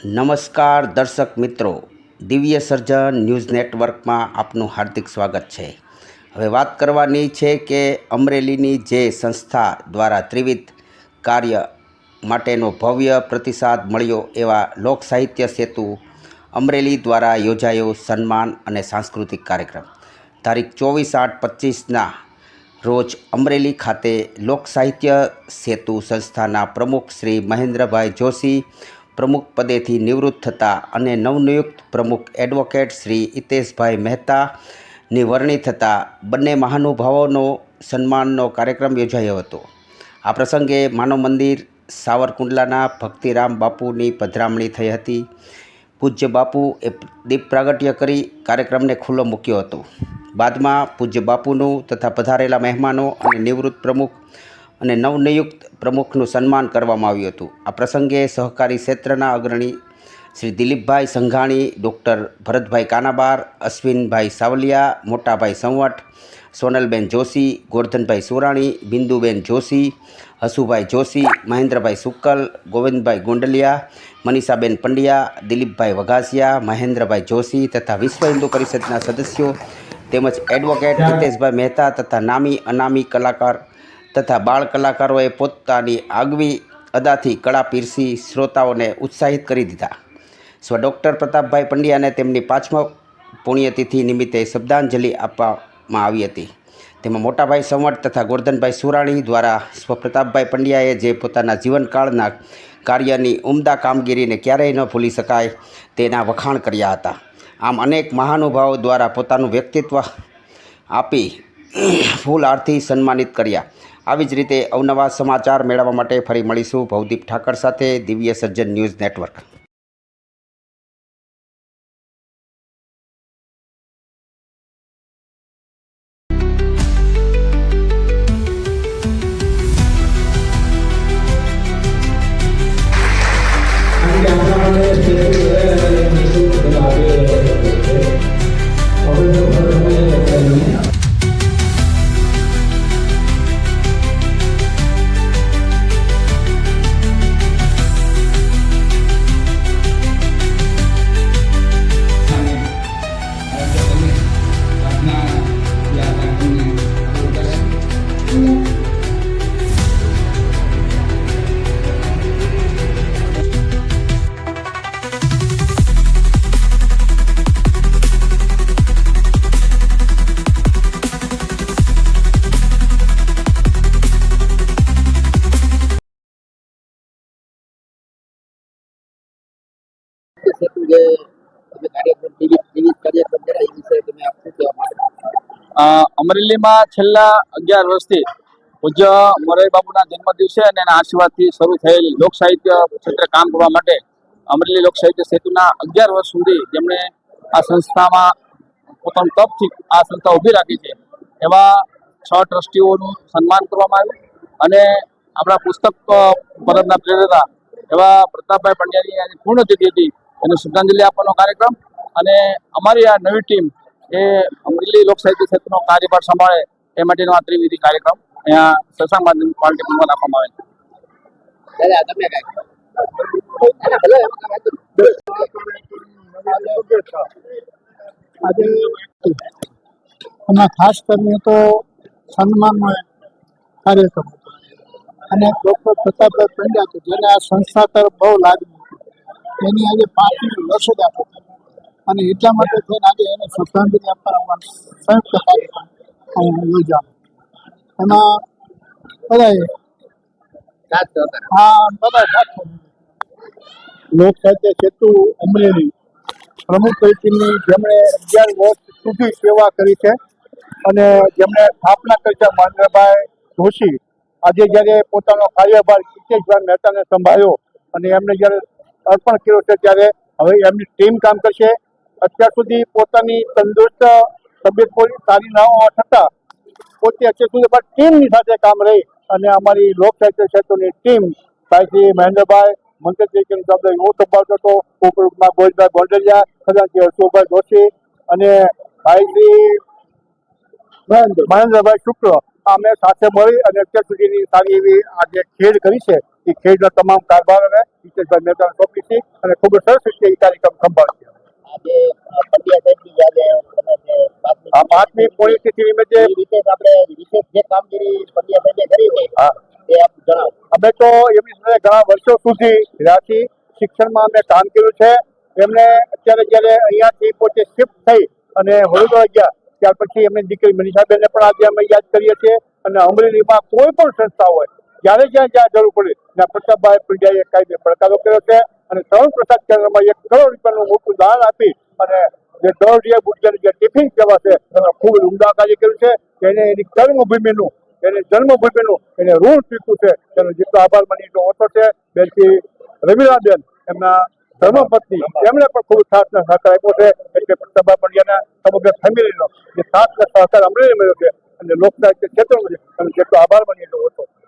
નમસ્કાર દર્શક મિત્રો, દિવ્ય સર્જન ન્યૂઝ નેટવર્કમાં આપનું હાર્દિક સ્વાગત છે. હવે વાત કરવાની છે કે અમરેલીની જે સંસ્થા દ્વારા ત્રિવિધ કાર્ય માટેનો ભવ્ય પ્રતિસાદ મળ્યો એવા લોક સાહિત્ય સેતુ અમરેલી દ્વારા યોજાયો સન્માન અને સાંસ્કૃતિક કાર્યક્રમ. તારીખ ચોવીસ આઠ પચીસના રોજ અમરેલી ખાતે લોક સાહિત્ય સેતુ સંસ્થાના પ્રમુખ શ્રી મહેન્દ્રભાઈ જોશી પ્રમુખ પદેથી નિવૃત્ત થતા અને નવનિયુક્ત પ્રમુખ એડવોકેટ શ્રી હિતેશભાઈ મહેતાની વરણી થતાં બંને મહાનુભાવોનો સન્માનનો કાર્યક્રમ યોજાયો હતો. આ પ્રસંગે માનવ મંદિર સાવરકુંડલાના ભક્તિરામ બાપુની પધરામણી થઈ હતી. પૂજ્ય બાપુ એ દીપ પ્રાગટ્ય કરી કાર્યક્રમને ખુલ્લો મૂક્યો હતો. બાદમાં પૂજ્ય બાપુનું તથા પધારેલા મહેમાનો અને નિવૃત્ત પ્રમુખ અને નવનિયુક્ત પ્રમુખનું સન્માન કરવામાં આવ્યું હતું. આ પ્રસંગે સહકારી ક્ષેત્રના અગ્રણી શ્રી દિલીપભાઈ સંઘાણી, ડૉક્ટર ભરતભાઈ કાનાબાર, અશ્વિનભાઈ સાવલિયા, મોટાભાઈ સંવટ, સોનલબેન જોશી, ગોરધનભાઈ સુરાણી, બિંદુબેન જોશી, હસુભાઈ જોશી, મહેન્દ્રભાઈ સુક્કલ, ગોવિંદભાઈ ગુંડલિયા, મનીષાબેન પંડ્યા, દિલીપભાઈ વઘાસિયા, મહેન્દ્રભાઈ જોશી તથા વિશ્વ હિન્દુ પરિષદના સદસ્યો તેમજ એડવોકેટ હિતેશભાઈ મહેતા તથા નામી અનામી કલાકાર તથા બાળ કલાકારોએ પોતાની આગવી અદાથી કળા પીરસી શ્રોતાઓને ઉત્સાહિત કરી દીધા. સ્વ ડૉક્ટર પ્રતાપભાઈ પંડ્યાને તેમની પાંચમા પુણ્યતિથિ નિમિત્તે શબ્દાંજલિ આપવામાં આવી હતી. તેમાં મોટાભાઈ સંવટ તથા ગોરધનભાઈ સુરાણી દ્વારા સ્વ પ્રતાપભાઈ પંડ્યાએ જે પોતાના જીવનકાળના કાર્યની ઉમદા કામગીરીને ક્યારેય ન ભૂલી શકાય તેના વખાણ કર્યા હતા. આમ અનેક મહાનુભાવો દ્વારા પોતાનું વ્યક્તિત્વ આપી ફૂલ આરથી સન્માનિત કર્યા. આવી જ રીતે અવનવા સમાચાર મેળવવા માટે ફરી મળીશું ભવદીપ ઠાકર સાથે દિવ્ય સજ્જન ન્યૂઝ નેટવર્ક. आणि અમરેલીમાં છેલ્લા અગિયાર વર્ષથી પૂજ્ય મોરારી બાપુના જન્મ દિવસે અને એના આશીર્વાદથી શરૂ થયેલ લોક સાહિત્ય ક્ષેત્રે કામ કરવા માટે અમરેલી લોક સાહિત્ય સેતુના અગિયાર વર્ષ સુધી જેમણે આ સંસ્થામાં પોતાનું તપથી આ સંસ્થા ઊભી રાખી છે. એવા છ ટ્રસ્ટીઓનું સન્માન કરવામાં આવ્યું અને આપણા પુસ્તક પરબના પ્રેરતા એવા પ્રતાપભાઈ પંડ્યાની આજે પૂર્ણતિથિ હતી. એનું શ્રદ્ધાંજલિ આપવાનો કાર્યક્રમ. અને અમારી આ નવી ટીમ એ અમરેલી લોક સાહિત્ય ક્ષેત્રનો કાર્યભાર સંભાળે એ માટેનો આ ત્રિવિધિ કાર્યક્રમ અહીંયા સત્સંગ માધ્યમ પાર્ટી ભવનમાં આપવામાં આવેલ છે. દાદા તમે કાંઈક ના, ના, ભલે એમાં કાંઈ વાંધો નહીં. આજે એમાં ખાસ કરીને તો સન્માનનો કાર્યક્રમ અને ડોક્ટર પ્રતાપભાઈ પંડ્યા જેને આ સંસ્થા તરફ બહુ હતી એની આજે પાંચમી જ આપો. અને એટલા માટે થઈને આજે એને શ્રદ્ધાંજલિ આપવા પણ સંયુક્ત કાર્યક્રમ યોજાયો. એમાં બધાએ હા બધા સાથે લોક સાહિત્ય સેતુ અમરેલી. પ્રમુખ તરીકેની જેમણે અગિયાર વર્ષ સુધી સેવા કરી છે અને જેમણે સ્થાપના કરી છે મહેન્દ્રભાઈ જોશી. આજે જ્યારે પોતાનો કાર્યભાર હિતેશભાઈ મહેતાને સંભાળ્યો અને એમને જ્યારે અર્પણ કર્યો છે ત્યારે હવે એમની ટીમ કામ કરશે. અત્યાર સુધી પોતાની તંદુરસ્ત તબિયત કોઈ સારી ના હોવા છતાં પોતે અત્યાર સુધી પણ ટીમની સાથે કામ રહી અને અમારી લોક સાહિત્ય ક્ષેત્રની ટીમ ભાઈ મહેન્દ્રભાઈ, મંત્રી તરીકેની હું સંભાળતો હતો ઉપરૂપમાં ગોવિંદભાઈ ગોંડલિયા ખજાનજી હર્ષુભાઈ જોશી અને ભાઈશ્રી મહેન્દ્ર મહેન્દ્રભાઈ શુક્લ અમે સાથે મળી અને અત્યાર સુધીની સારી એવી આજે ખેડ કરી છે. એ ખેડના તમામ કારભારોને હિતેશભાઈ મહેતાને સોંપી છે અને ખૂબ જ સરસ રીતે એ કાર્યક્રમ સંભાળશે જે આ પાંચમી પોલીસની નિમિત્તે એ આપણે વિશેષ જે કામગીરી પંડ્યા સાહેબે કરી હોય હા. એ આપ જણાવો. અમે તો એમની સાથે ઘણા વર્ષો સુધી રાખી શિક્ષણમાં અમે કામ કર્યું છે. એમને અત્યારે જ્યારે અહીંયાથી પોતે શિફ્ટ થઈ અને વડોદરા ગયા ત્યાર પછી એમની દીકરી મનીષાબેનને પણ આજે અમે યાદ કરીએ છીએ. અને અમરેલીમાં કોઈ પણ સંસ્થા હોય જ્યારે જ્યાં જ્યાં જરૂર પડે, ત્યાં પ્રતાપભાઈ પંડ્યાએ કાયદે પડકારો કર્યો છે અને ત્રણ પ્રસાદ કેન્દ્રમાં એક કરોડ રૂપિયાનું મોટું દાન આપી અને જે દોઢિયા બુટની જે ટિફિન સેવા છે, એમાં ખૂબ ઉમદા કાર્ય કર્યું છે. એને એની કર્મભૂમિનું એને જન્મભૂમિનું, એને ઋણ ચૂક્યું છે. તેનો જેટલો આભાર માની એટલો ઓછો છે. બેનથી રમીલાબેન એમના ધર્મપત્ની એમણે પણ ખૂબ સાથ ને સહકાર આપ્યો છે. એટલે પ્રતાપભાઈ પંડ્યાના સમગ્ર ફેમિલીનો જે સાથ સહકાર અમને મળ્યો છે અને લોકસાહિત્ય ક્ષેત્રમાં જેટલો આભાર માની એટલો ઓછો છે.